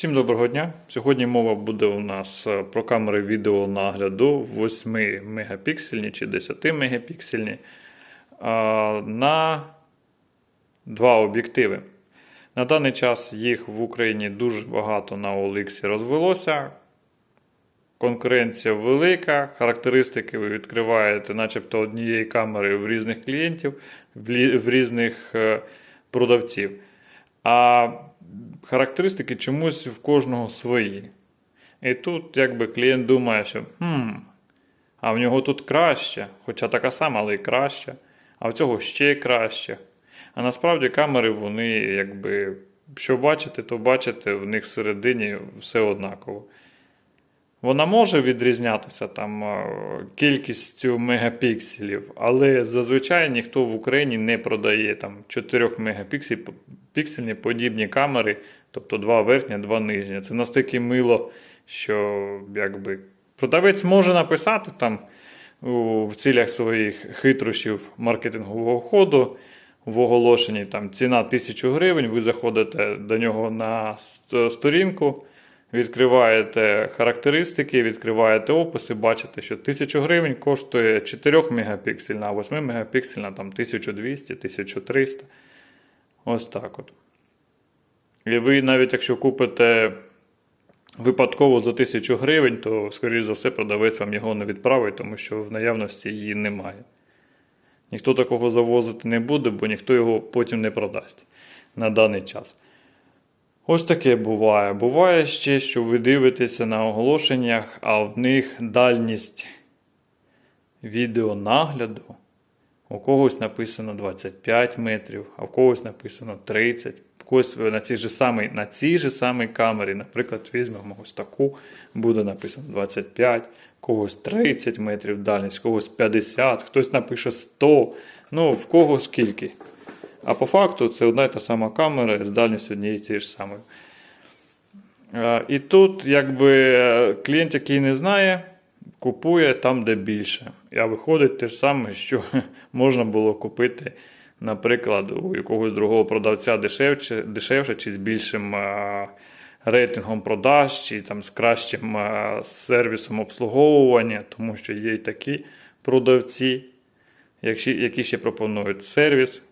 Всім доброго дня! Сьогодні мова буде у нас е, про камери відеонагляду 8 мегапіксельні чи 10 мегапіксельні на два об'єктиви. На даний час їх в Україні дуже багато на OLX розвелося. Конкуренція велика, характеристики ви відкриваєте, начебто однієї камери в різних клієнтів, в різних е, продавців. А характеристики чомусь в кожного свої. І тут якби клієнт думає, що хм, а в нього тут краще, хоча така сама, але й краще, а в цього ще краще. А насправді камери, вони якби, що бачите, то бачите, в них всередині все однаково. Вона може відрізнятися там е, кількістю мегапікселів, але зазвичай ніхто в Україні не продає там 4 мегапіксельні подібні камери, тобто два верхні, два нижні. Це настільки мило, що якби продавець може написати там в цілях своїх хитрощів маркетингового ходу в оголошенні там ціна 1000 гривень, ви заходите до нього на сторінку. Відкриваєте характеристики, відкриваєте описи, бачите, що 1000 гривень коштує 4 мегапіксельна, а 8 мегапіксельна там 1200, 1300. Ось так от. І ви навіть якщо купите випадково за 1000 гривень, то, скоріш за все, продавець вам його не відправить, тому що в наявності її немає. Ніхто такого завозити не буде, бо ніхто його потім не продасть на даний час. Ось таке буває. Буває ще, що ви дивитеся на оголошеннях, а в них дальність відеонагляду. У когось написано 25 метрів, а в когось написано 30. В когось на цій же самій, на цій же самій камері, наприклад, візьмемо ось таку, буде написано 25, когось 30 метрів дальність, когось 50, хтось напише 100. Ну, в кого скільки. А по факту це одна і та сама камера з дальністю однієї тієї ж самої. І тут, якби е, клієнт, який не знає, купує там, де більше. А виходить те ж саме, що можна було купити, наприклад, у якогось другого продавця дешевше, дешевше чи з більшим е, рейтингом продаж, чи там з кращим е, сервісом обслуговування, тому що є й такі продавці, які ще пропонують сервіс,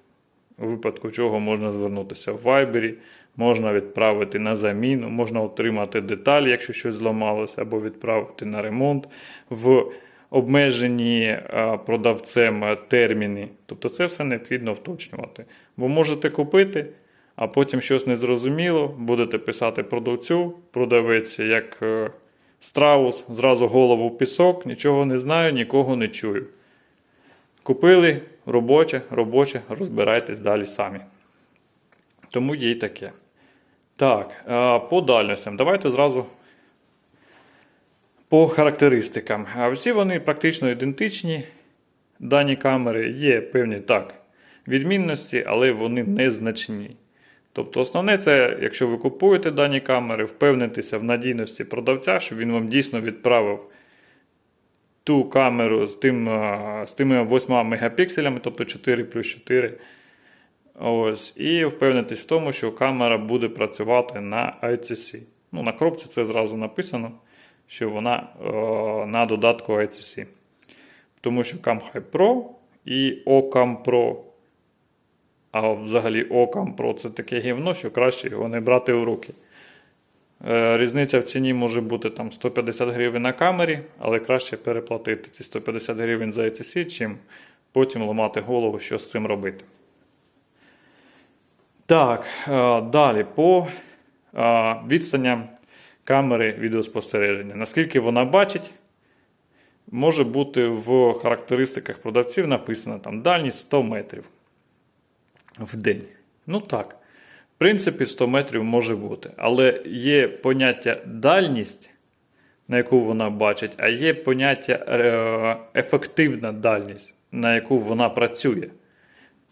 у випадку чого можна звернутися в Viber, можна відправити на заміну, можна отримати деталі, якщо щось зламалося, або відправити на ремонт в обмежені е, продавцем е, терміни. Тобто це все необхідно вточнювати. Бо можете купити, а потім щось незрозуміло, будете писати продавцю, продавець як е, страус, зразу голову в пісок, нічого не знаю, нікого не чую. Купили робоче, робоче, розбирайтесь далі самі. Тому є й таке. Так, е, по дальностям. Давайте зразу по характеристикам. А всі вони практично ідентичні. Дані камери є певні так відмінності, але вони незначні. Тобто, основне це, якщо ви купуєте дані камери, впевнитися в надійності продавця, щоб він вам дійсно відправив ту камеру з, тим, з тими 8 мегапікселями, тобто 4 плюс 4. Ось, і впевнитись в тому, що камера буде працювати на ICC. Ну, на коробці це зразу написано, що вона е, на додатку ICC. Тому що CamHy Pro і Ocam Pro. А взагалі Ocam Pro це таке гівно, що краще його не брати в руки. Е, Різниця в ціні може бути там 150 гривень на камері, але краще переплатити ці 150 гривень за ICC, чим потім ламати голову, що з цим робити. Так, е, далі по е, відстаням камери відеоспостереження. Наскільки вона бачить, може бути в характеристиках продавців написано там дальність 100 метрів в день. Ну так. Принципі, 100 метрів може бути. Але є поняття дальність, на яку вона бачить, а є поняття е, ефективна дальність, на яку вона працює.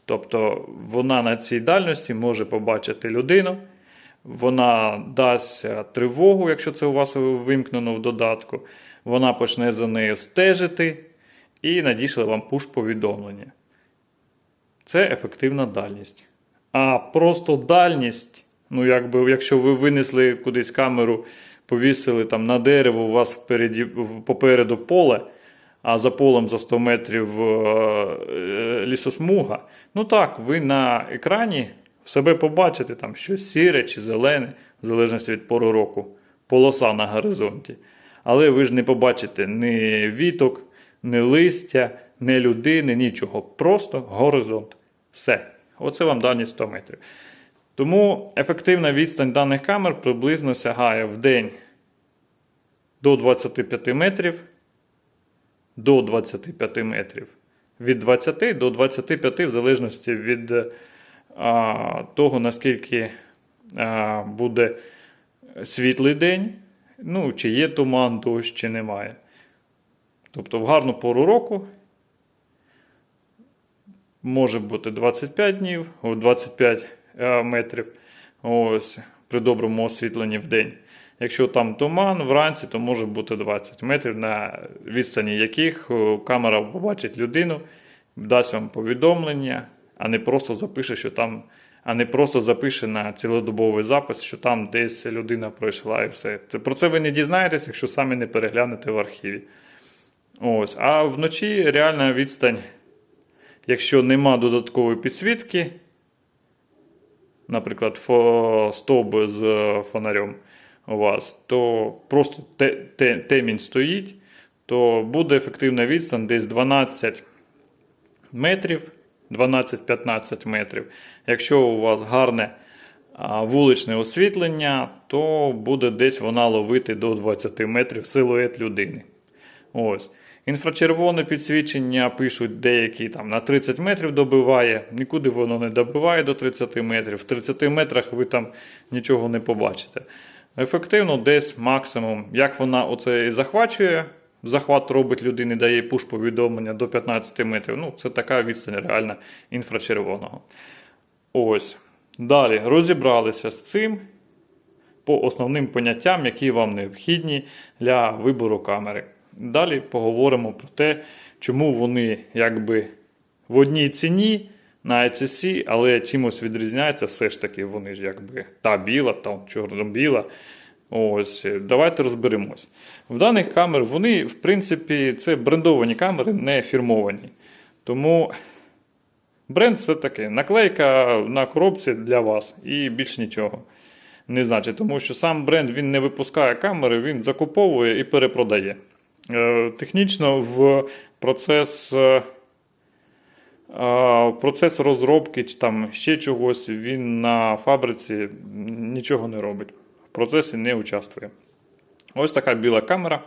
Тобто вона на цій дальності може побачити людину, вона дасть е, тривогу, якщо це у вас вимкнено в додатку, вона почне за нею стежити і надійшли вам пуш-повідомлення. Це ефективна дальність. А просто дальність Ну, якби, якщо ви винесли кудись камеру, повісили там на дерево, у вас впереді, попереду поле, а за полем за 100 метрів е, е, лісосмуга. Ну так, ви на екрані себе побачите там щось сіре чи зелене, в залежності від пору року, полоса на горизонті. Але ви ж не побачите ні віток, ні листя, ні людини, нічого. Просто горизонт. Все. Оце вам дані 100 метрів. Тому ефективна відстань даних камер приблизно сягає в день до 25 метрів. До 25 метрів. Від 20 до 25, в залежності від а, того, наскільки а, буде світлий день, ну, чи є туман, дощ, чи немає. Тобто в гарну пору року може бути 25 днів, 25 е, метрів ось, при доброму освітленні в день. Якщо там туман вранці, то може бути 20 метрів, на відстані яких камера побачить людину, дасть вам повідомлення, а не просто запише, що там, а не просто запише на цілодобовий запис, що там десь людина пройшла і все. Це, про це ви не дізнаєтесь, якщо самі не переглянете в архіві. Ось. А вночі реальна відстань, якщо нема додаткової підсвітки, наприклад, стовп з фонарем у вас, то просто те, те, темінь стоїть, то буде ефективна відстань десь 12 метрів, 12-15 метрів. Якщо у вас гарне вуличне освітлення, то буде десь вона ловити до 20 метрів силует людини. Ось. Інфрачервоне підсвічення пишуть деякі там на 30 метрів добиває, нікуди воно не добиває до 30 метрів. В 30 метрах ви там нічого не побачите. Ефективно, десь максимум, як вона оце і захвачує, захват робить людині, дає пуш повідомлення до 15 метрів. Ну, це така відстань реальна інфрачервоного. Ось. Далі розібралися з цим по основним поняттям, які вам необхідні для вибору камери. Далі поговоримо про те, чому вони якби в одній ціні на ICC, але чимось відрізняються, все ж таки вони ж якби та біла, та чорно-біла. Ось, давайте розберемось. В даних камер вони, в принципі, це брендовані камери, не фірмовані. Тому бренд це таке наклейка на коробці для вас і більш нічого не значить, тому що сам бренд він не випускає камери, він закуповує і перепродає. Е, Технічно в процес, е, е, процес розробки чи там ще чогось він на фабриці нічого не робить. В процесі не участвує. Ось така біла камера.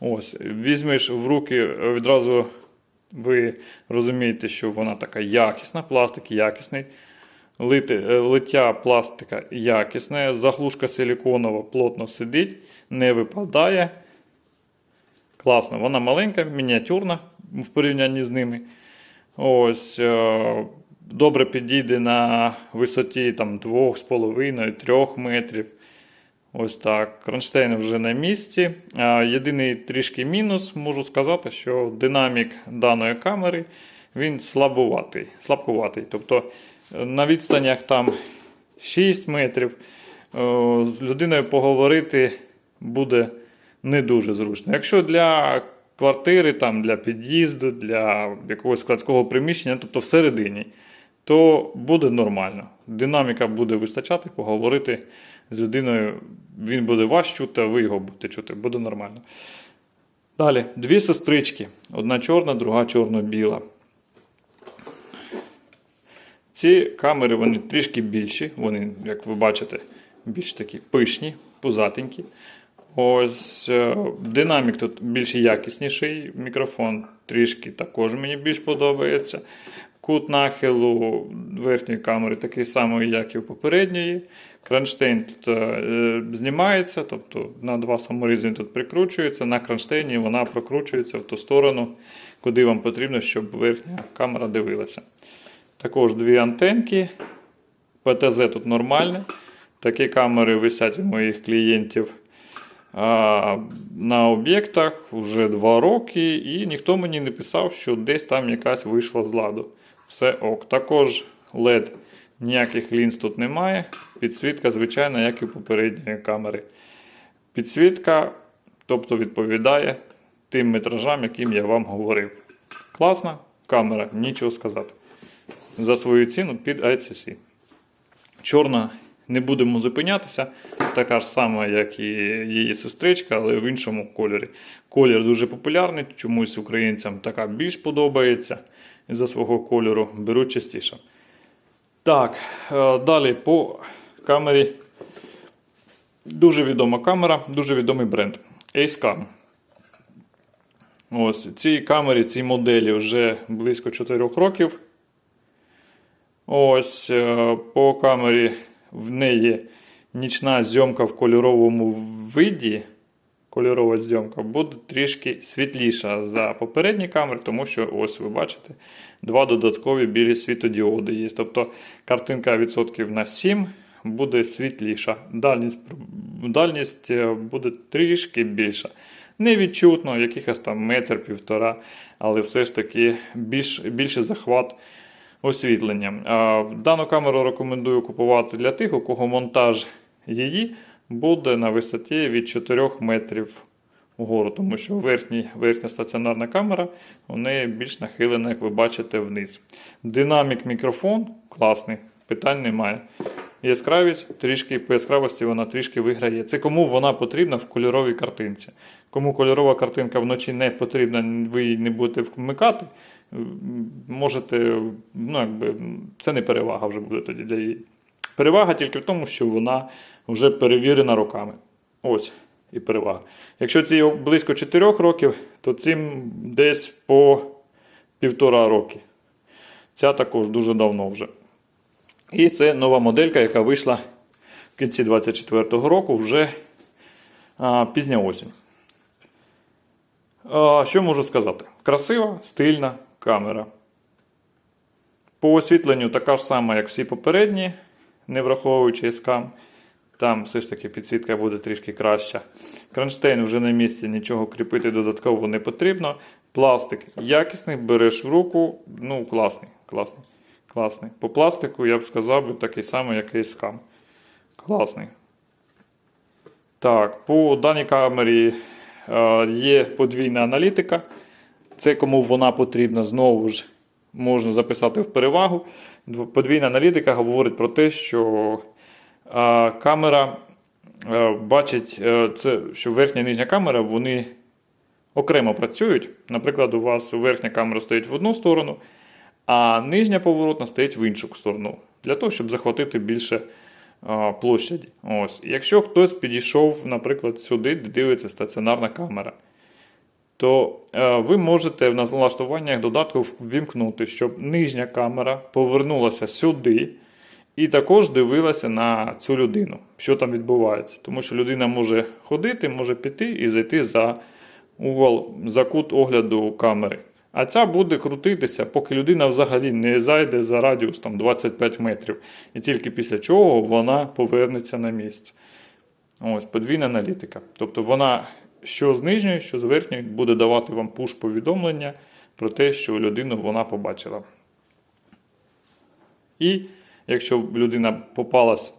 Ось, візьмеш в руки, відразу ви розумієте, що вона така якісна, пластик якісний. Лити, е, лиття пластика якісне, заглушка силіконова плотно сидить, не випадає. Класно, вона маленька, мініатюрна в порівнянні з ними. Ось, е, добре підійде на висоті там, 2,5-3 метрів. Ось так. Кронштейн вже на місці. Єдиний трішки мінус, можу сказати, що динамік даної камери він слабуватий. слабкуватий. Тобто е, на відстанях там 6 метрів е, з людиною поговорити буде не дуже зручно. Якщо для квартири, там, для під'їзду, для якогось складського приміщення, тобто всередині, то буде нормально. Динаміка буде вистачати, поговорити з людиною, він буде вас чути, а ви його будете чути, буде нормально. Далі, дві сестрички. Одна чорна, друга чорно-біла. Ці камери вони трішки більші, вони, як ви бачите, більш такі пишні, пузатенькі. Ось е, динамік тут більш якісніший. Мікрофон трішки також мені більш подобається. Кут нахилу верхньої камери такий самий, як і у попередньої. Кронштейн тут е, знімається, тобто на два саморізи тут прикручується. На кронштейні вона прокручується в ту сторону, куди вам потрібно, щоб верхня камера дивилася. Також дві антенки. ПТЗ тут нормальне. Такі камери висять у моїх клієнтів на об'єктах вже два роки, і ніхто мені не писав, що десь там якась вийшла з ладу. Все ок. Також LED Ніяких лінз тут немає. Підсвітка, звичайна, як і попередньої камери. Підсвітка, тобто відповідає тим метражам, яким я вам говорив. Класна камера, нічого сказати. За свою ціну під ICC. Чорна не будемо зупинятися. Така ж сама, як і її сестричка, але в іншому кольорі. Колір дуже популярний, чомусь українцям така більш подобається. За свого кольору беруть частіше. Так, е, далі по камері. Дуже відома камера, дуже відомий бренд. Acecam. Ось цій камері, цій моделі вже близько 4 років. Ось е, по камері в неї нічна зйомка в кольоровому виді. Кольорова зйомка буде трішки світліша за попередні камери, тому що ось ви бачите, два додаткові білі світодіоди є. Тобто картинка відсотків на 7 буде світліша. Дальність, дальність е, буде трішки більша. Невідчутно, якихось там метр, півтора, але все ж таки більш, більший захват освітлення. А, Дану камеру рекомендую купувати для тих, у кого монтаж її буде на висоті від 4 метрів вгору, тому що верхня стаціонарна камера у неї більш нахилена, як ви бачите, вниз. Динамік мікрофон класний, питань немає. Яскравість трішки по яскравості вона трішки виграє. Це кому вона потрібна в кольоровій картинці. Кому кольорова картинка вночі не потрібна, ви її не будете вмикати. Можете, ну якби це не перевага вже буде тоді для її. Перевага тільки в тому, що вона вже перевірена роками. Ось і перевага. Якщо ці близько 4 років, то цим десь по півтора роки. Ця також дуже давно вже. І це нова моделька, яка вийшла в кінці 2024 року вже а, пізня осінь. А, що можу сказати? Красива, стильна камера. По освітленню така ж сама, як всі попередні, не враховуючи скам. Там все ж таки підсвітка буде трішки краща. Кронштейн вже на місці, нічого кріпити додатково не потрібно. Пластик якісний, береш в руку. Ну, класний, класний, класний. По пластику я б сказав би такий самий, як і скам. Класний. Так, по даній камері е, є подвійна аналітика. Це кому вона потрібна, знову ж можна записати в перевагу. Подвійна аналітика говорить про те, що камера е, бачить, е, це, що верхня і нижня камера вони окремо працюють. Наприклад, у вас верхня камера стоїть в одну сторону, а нижня поворотна стоїть в іншу сторону. Для того, щоб захватити більше площаді. Ось. Якщо хтось підійшов, наприклад, сюди, де дивиться стаціонарна камера, то е, ви можете в налаштуваннях додатку ввімкнути, щоб нижня камера повернулася сюди і також дивилася на цю людину, що там відбувається. Тому що людина може ходити, може піти і зайти за угол, за кут огляду камери. А ця буде крутитися, поки людина взагалі не зайде за радіус там, 25 метрів. І тільки після чого вона повернеться на місце. Ось, подвійна аналітика. Тобто вона що з нижньої, що з верхньої буде давати вам пуш-повідомлення про те, що людину вона побачила. І якщо людина попалась,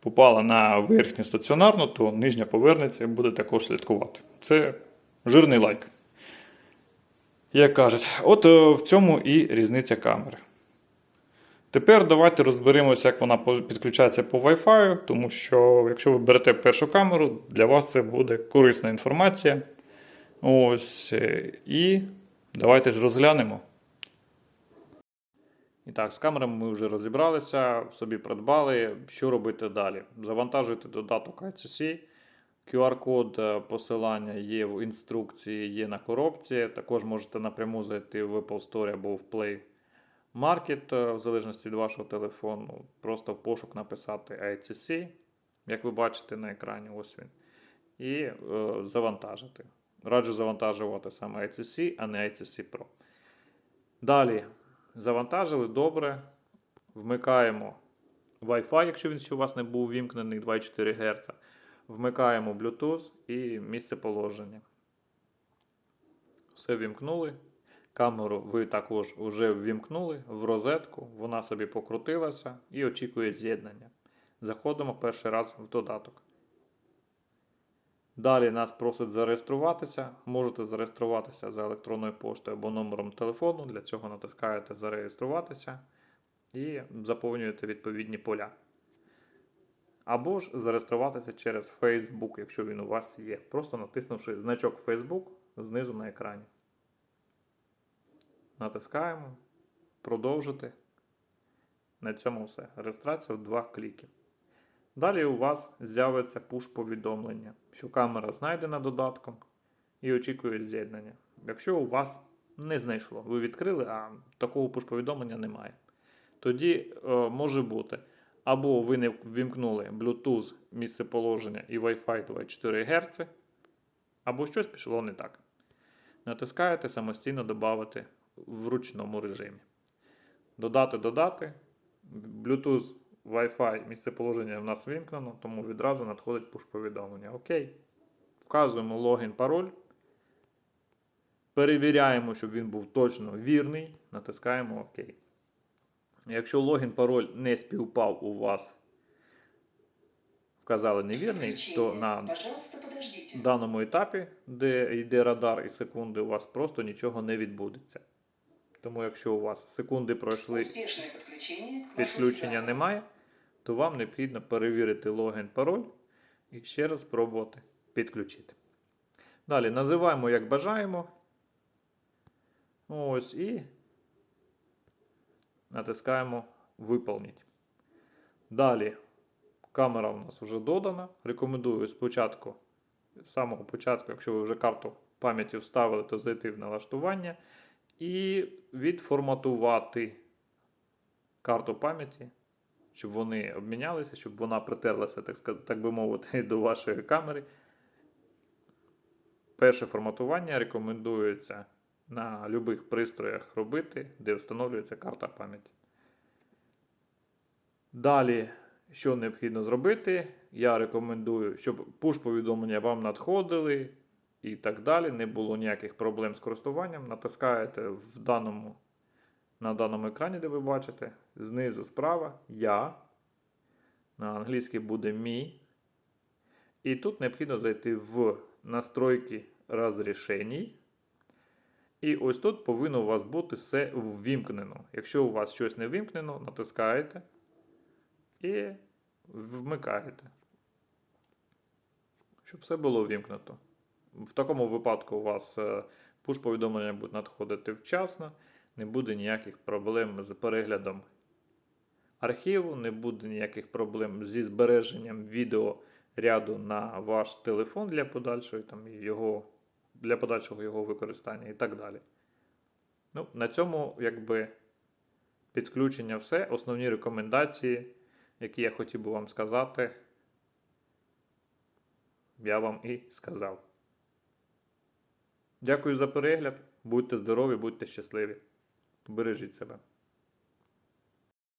попала на верхню стаціонарну, то нижня повернеться і буде також слідкувати. Це жирний лайк. Як кажуть, от е, в цьому і різниця камери. Тепер давайте розберемося, як вона підключається по Wi-Fi, тому що якщо ви берете першу камеру, для вас це буде корисна інформація. Ось. е, І давайте ж розглянемо. І так, з камерами ми вже розібралися, собі придбали. Що робити далі? Завантажуйте додаток ICC. QR-код е, посилання є в інструкції, є на коробці. Також можете напряму зайти в Apple Store або в Play Market, е, в залежності від вашого телефону. Просто в пошук написати ICC, як ви бачите на екрані, ось він. І е, завантажити. Раджу завантажувати саме ICC, а не ICC Pro. Далі завантажили добре. Вмикаємо Wi-Fi, якщо він ще у вас не був вімкнений 2,4 Гц. Вмикаємо Bluetooth і місце положення. Все вімкнули. Камеру ви також вже ввімкнули в розетку, вона собі покрутилася і очікує з'єднання. Заходимо перший раз в додаток. Далі нас просить зареєструватися. Можете зареєструватися за електронною поштою або номером телефону. Для цього натискаєте Зареєструватися і заповнюєте відповідні поля. Або ж зареєструватися через Facebook, якщо він у вас є. Просто натиснувши значок Facebook знизу на екрані. Натискаємо. Продовжити. На цьому все. Реєстрація в два кліки. Далі у вас з'явиться пуш-повідомлення, що камера знайдена додатком і очікує з'єднання. Якщо у вас не знайшло, ви відкрили, а такого пуш-повідомлення немає. Тоді е, може бути або ви не ввімкнули Bluetooth місцеположення і Wi-Fi 24 Гц, або щось пішло не так. Натискаєте самостійно додати в ручному режимі. Додати, додати. Bluetooth, Wi-Fi місцеположення в нас вимкнено, тому відразу надходить пуш-повідомлення. Окей. Вказуємо логін, пароль. Перевіряємо, щоб він був точно вірний. Натискаємо ОК. Якщо логін, пароль не співпав у вас, вказали невірний, то на даному етапі, де йде радар і секунди, у вас просто нічого не відбудеться. Тому якщо у вас секунди пройшли, підключення немає, то вам необхідно перевірити логін, пароль і ще раз спробувати підключити. Далі називаємо як бажаємо. Ось і натискаємо Виповніть. Далі камера у нас вже додана. Рекомендую спочатку, з самого початку, якщо ви вже карту пам'яті вставили, то зайти в налаштування і відформатувати карту пам'яті, щоб вони обмінялися, щоб вона притерлася, так, так би мовити, до вашої камери. Перше форматування рекомендується на будь-яких пристроях робити, де встановлюється карта пам'яті. Далі, що необхідно зробити, я рекомендую, щоб пуш-повідомлення вам надходили і так далі. Не було ніяких проблем з користуванням. Натискаєте в даному, на даному екрані, де ви бачите, знизу справа Я. На англійській буде мій. І тут необхідно зайти в настройки розрішень. І ось тут повинно у вас бути все ввімкнено. Якщо у вас щось не ввімкнено, натискаєте і вмикаєте. Щоб все було ввімкнуто. В такому випадку у вас е, пуш-повідомлення будуть надходити вчасно, не буде ніяких проблем з переглядом архіву, не буде ніяких проблем зі збереженням відеоряду на ваш телефон для подальшої там, його, для подальшого його використання і так далі. Ну, на цьому якби підключення все. Основні рекомендації, які я хотів би вам сказати, я вам і сказав. Дякую за перегляд. Будьте здорові, будьте щасливі. Бережіть себе.